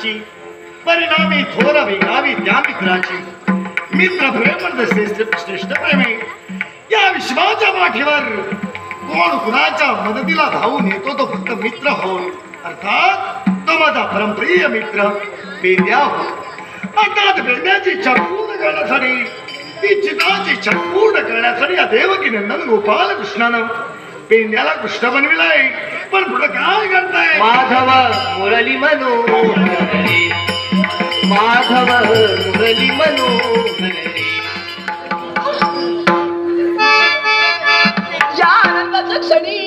भगिनी परिणामी थोर विगावी त्या मित्राची. मित्र प्रेम श्रेष्ठ श्रेष्ठ प्रेमे. या विश्वाच्या पाठीवर कोण कुणाच्या मदतीला धावून येतो तो फक्त मित्र होऊन. अर्थात तो माझा परमप्रिय मित्र पेंड्या हो अर्थात पेंड्याची इच्छा पूर्ण करण्यासाठी ती चित्राची इच्छा पूर्ण करण्यासाठी या देवकी नंदन गोपाल कृष्णानं पेंड्याला कृष्ण बनविलाय पण पुढे काय करताय माधव मुरली मनोहर रे. माधव मुरली. या आनंदाच्या क्षणी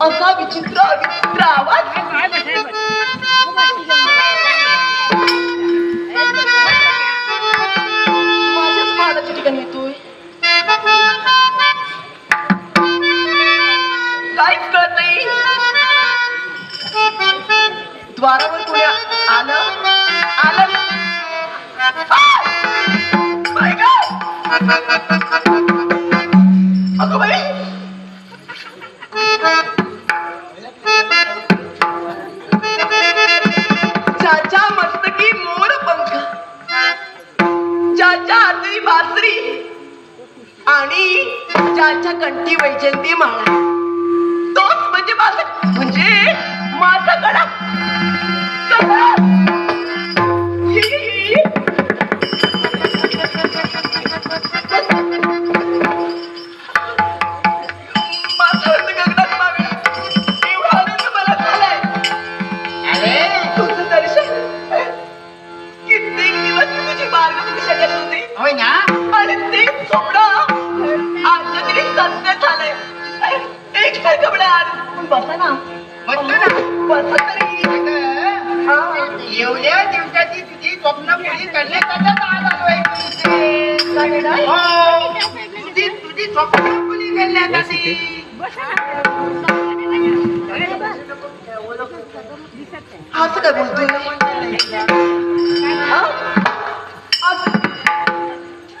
असा विचित्र विचित्र आवाज काहीच कळत नाही। द्वारावर कोणी आलं आलं बाई ज्याच्या मस्तकी मोर पंख। ज्याच्या हाती बासरी। आणि ज्याच्या कंठी वैजंती माळा। म्हणजे माझा गडा आज बसा ना बसतो ना. बसा तरी हा. एवढ्या दिवसाची तुझी स्वप्न पुरी करण्याकरता आज आलोय इथे. काय नाही? तुझी तुझी स्वप्न पुरी करण्यासाठी असं काय बोलतोय हा? असं-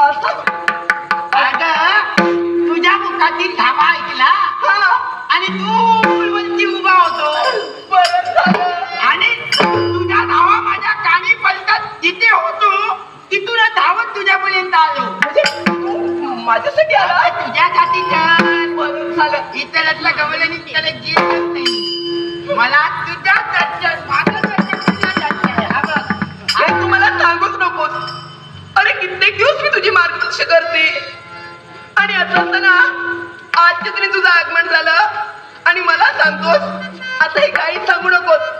असं? अगं, तुझ्या मुखातील धावा ऐकला हा. आणि तू माझ्यासाठी आला? तुझ्या जातीच्या बरं झालं. इतरातला घेतच नाही मला तुझ्या तुझ्या हा बघ. आणि सांगूच नकोस. अरे कित्येक दिवस मी तुझी मार्गदर्शन करते? आणि असं असताना आजच्या तरी तुझं आगमन झालं. आणि मला सांगतोस आता हे काही सांगू नकोस.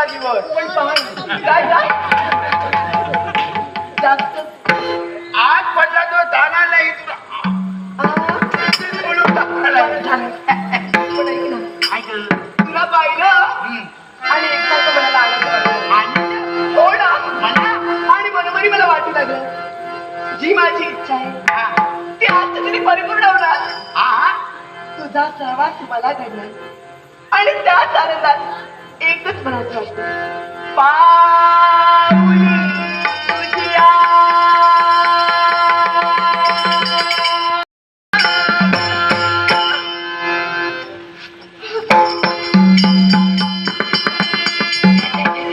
दिवस. पण काय काय? जास्त. आज पंधरा दिवस जाणार नाही तुला. पण ऐक ना. ऐक. पाहिलं. आणि मला. आणि हो ना? मला आणि मनोमनी मला वाटू लागलं. जी माझी इच्छा आहे हा. ती आज तरी परिपूर्ण होणार. तुझा सहवास मला घडणार आणि त्याच आनंदात एकच म्हणायचं वाटतं पाऊली तुझ्या.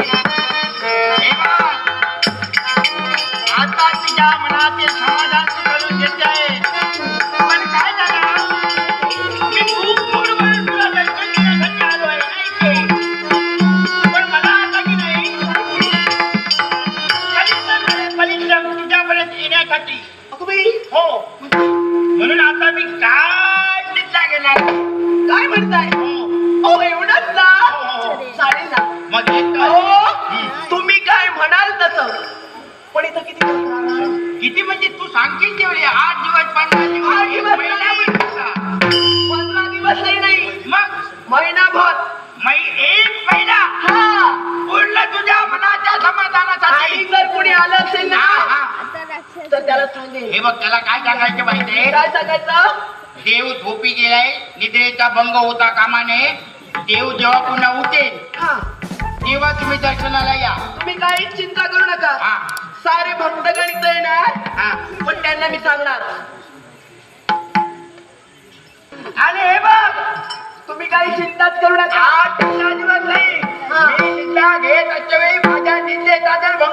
हे बघ. आता तुझ्या मनातील समाधान बघ त्याला काय सांगायचं माहितीये काय सांगायचं? देव झोपी गेलाय निद्रेचा भंग होता कामाने. देव जेव्हा पुन्हा उठेल हा. तेव्हा तुम्ही दर्शनाला या. तुम्ही काही चिंता करू नका. हा. सारे भक्तगण इथं येणार. हा. पण त्यांना मी सांगणार. आणि हे बघ तुम्ही काही चिंताच करू नका. आठ दिवस नाही हा. मी निद्रा घेत असते वेळी माझ्या निद्रेचा जर भंग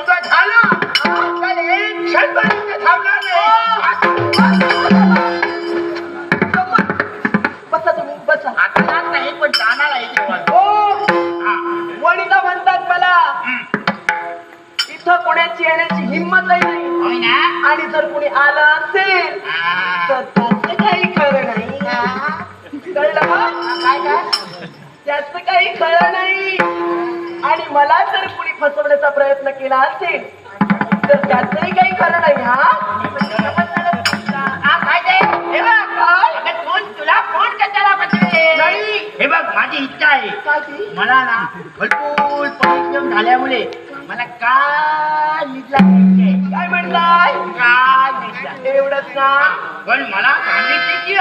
केला असेल तर त्याचंही काही खरं नाही हा हा, बघ, काय? अगं, फोन तुला फोन कशाला पाहिजे? नाही. हे बघ माझी इच्छा आहे? मला ना भरपूर परिश्रम झाल्यामुळे मला काय. काय निद्रा एवढंच ना पण मला सांगितली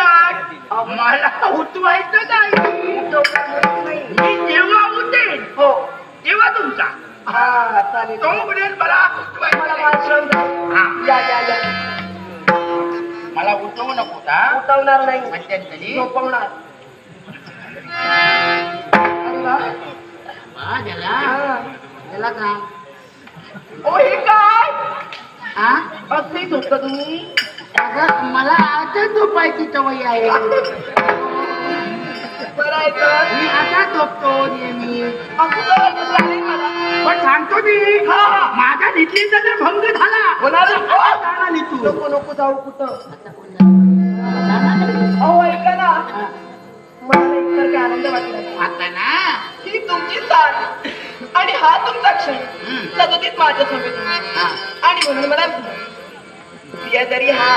मला उठवायचं नाही मी जेव्हा हो तेव्हा तुमचा हा चालेल. तोपर्यंत मला उठवायचं मला नाही. आश्रम द्या. या या या. मला उठवू नको का उठवणार नाही. मध्यंतरी झोपवणार. वा. वा, त्याला हा. ओ हे काय? हा? झोपता तुम्ही. मला आता झोपायची सवय आहे. मी आता झोपतो नेहमी पण सांगतो मी जर भंग झाला नको नको जाऊ कुठं अहो ऐका ना मला एकतर काय आनंद वाटला आता ना ही तुमची साथ आणि हा तुमचा क्षण हम्म. सदतीत माझ्या आणि म्हणून मला प्रिय हा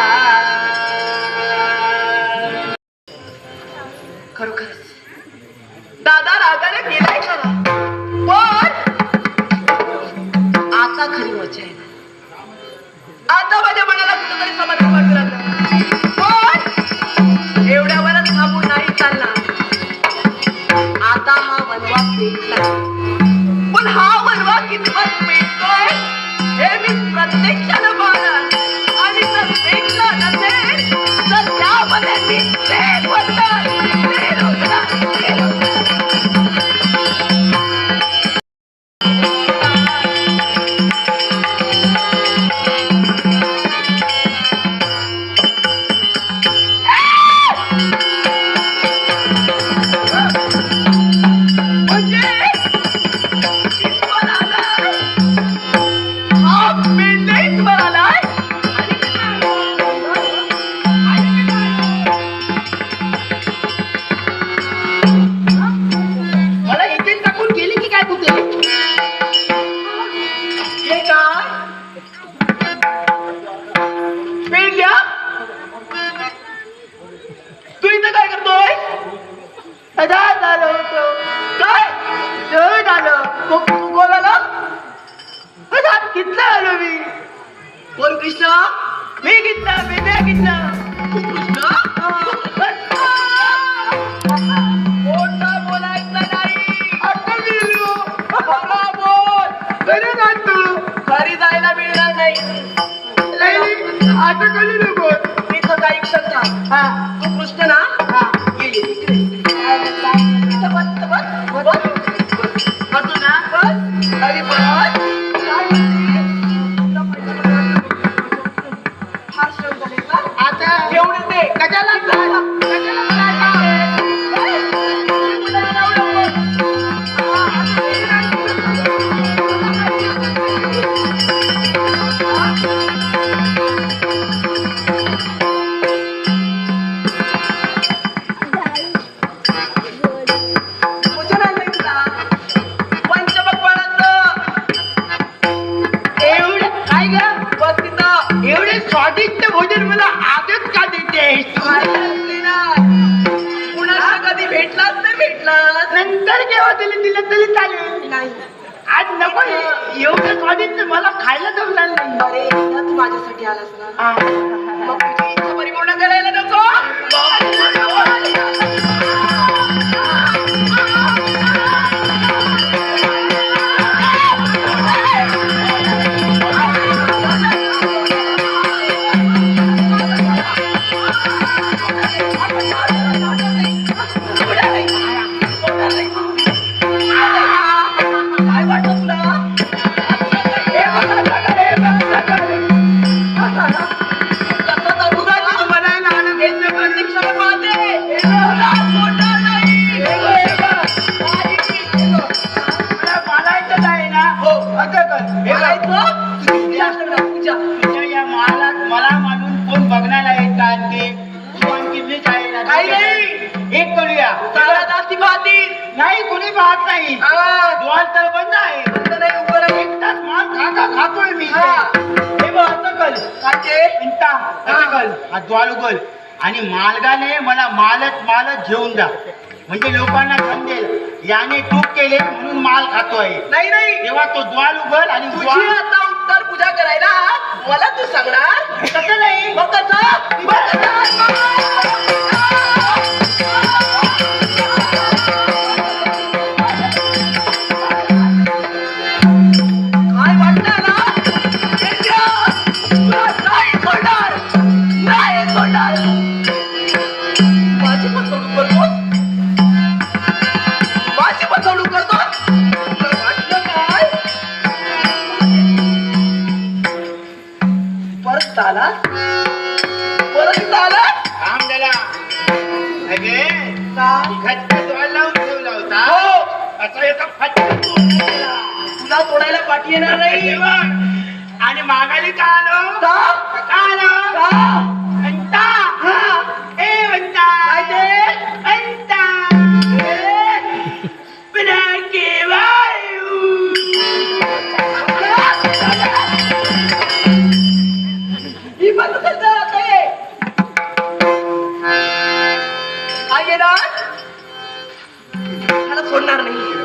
वनवा पेटला पण हा वनवा कितपत पेटतोय हे मी प्रत्यक्षानं पाहणार आणि जर पेटला नसेल तर त्यामध्ये मी मेंढ्या तू इथं काय करतोय? सदा झालं होतं काय? झालं मग तू बोलाला कितला आलो? मी. बोल कृष्ण मी कितला मी मी आता कधी नको मी क्षण थांब. हा तू कृष्ण ना? हा. ये एवढे स्वादिष्ट भोजन मला आजच का ना पुन्हा कधी भेटलाच नाही भेटलास. नंतर जेव्हा दिलं दिलं तरी चालेल. नाही. आज नको हे. एवढं स्वादिष्ट मला खायला जमणार नाही अरे एकदा तू माझ्यासाठी आलास ना. मग तुझी इच्छा परिपूर्ण करायला नको. हा. उघल आणि मालगाने मला मालच मालच घेऊन जा. म्हणजे लोकांना समजेल याने तूप केले म्हणून माल खातोय. नाही नाही. तेव्हा तो द्वार उघल आणि तुझी द्वार आता उत्तर पूजा करायला मला तू सांगणार? तसं नाही. मग कसं? येणार नाही. आणि मागाली का आलो? का? का आलो? का? अंता. ए वायू. ही बंद येणार? मला सोडणार नाही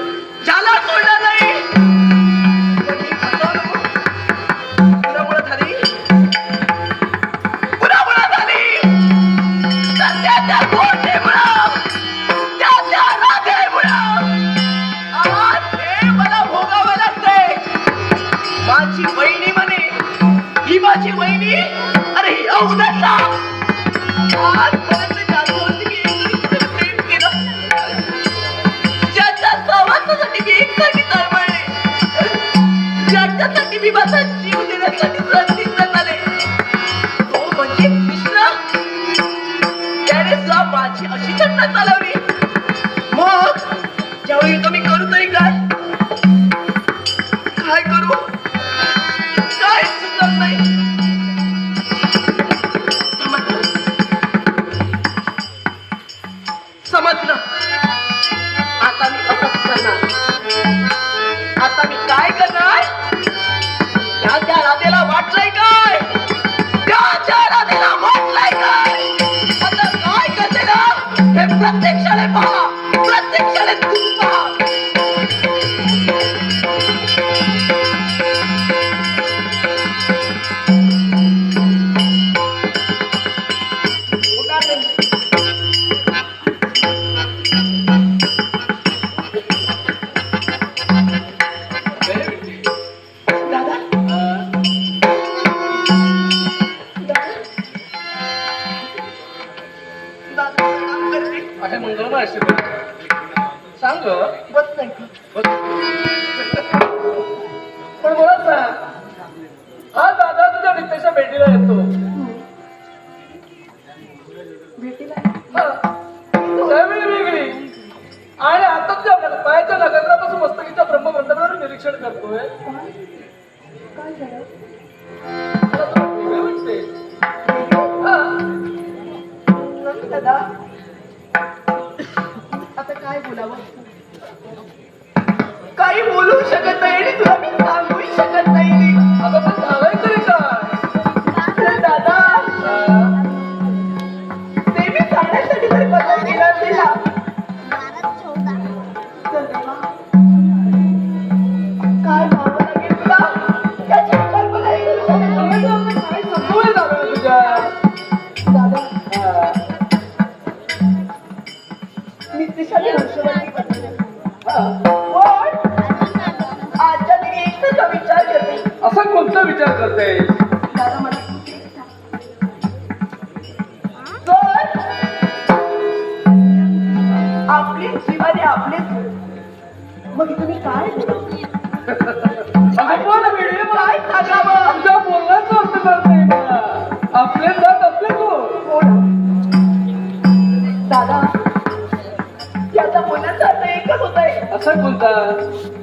ज्याच्यासाठी मी माझा जीव देण्यासाठी संधी झाले तो म्हणजे कृष्ण त्याने सुद्धा माझी अशी चट्टा चालवली. त्या त्या राधेला वाटलंय काय? त्या राधेला वाटलंय काय? आता काय करते ना हे प्रत्यक्षाने पहा. प्रत्यक्षाने असे मंगलमय आशीर्वाद. सांग. बस नाही? पण मला सांग हा दादा तुझ्या मित्राच्या भेटीला येतो. वेगळी. आणि आता त्या पायाच्या नगरापासून मस्तकीच्या ब्रह्मवृंदावर निरीक्षण करतोय. काय बोलावं? काही बोलू शकत नाही आणि तुला मी सांगू शकत नाही. मग तुम्ही काय आमच्या बोलण्याचा अर्थ आपले जात दादा याचा बोलण्याचा अर्थ आहे असं बोलतात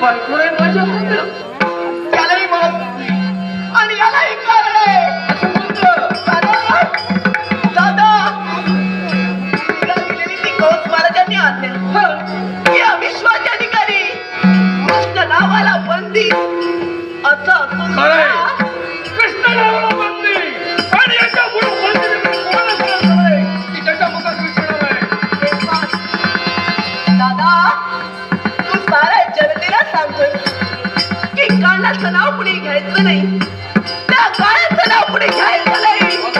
भरपूर आहे. माझ्या त्यालाही मत आणि यालाही कारण. विश्वाच्या अधिकारी. मुक्त नावाला बंदी. आता काळाचं नाव कुणी घ्यायचं नाही. त्या काळाचं नाव कुणी घ्यायचं नाही.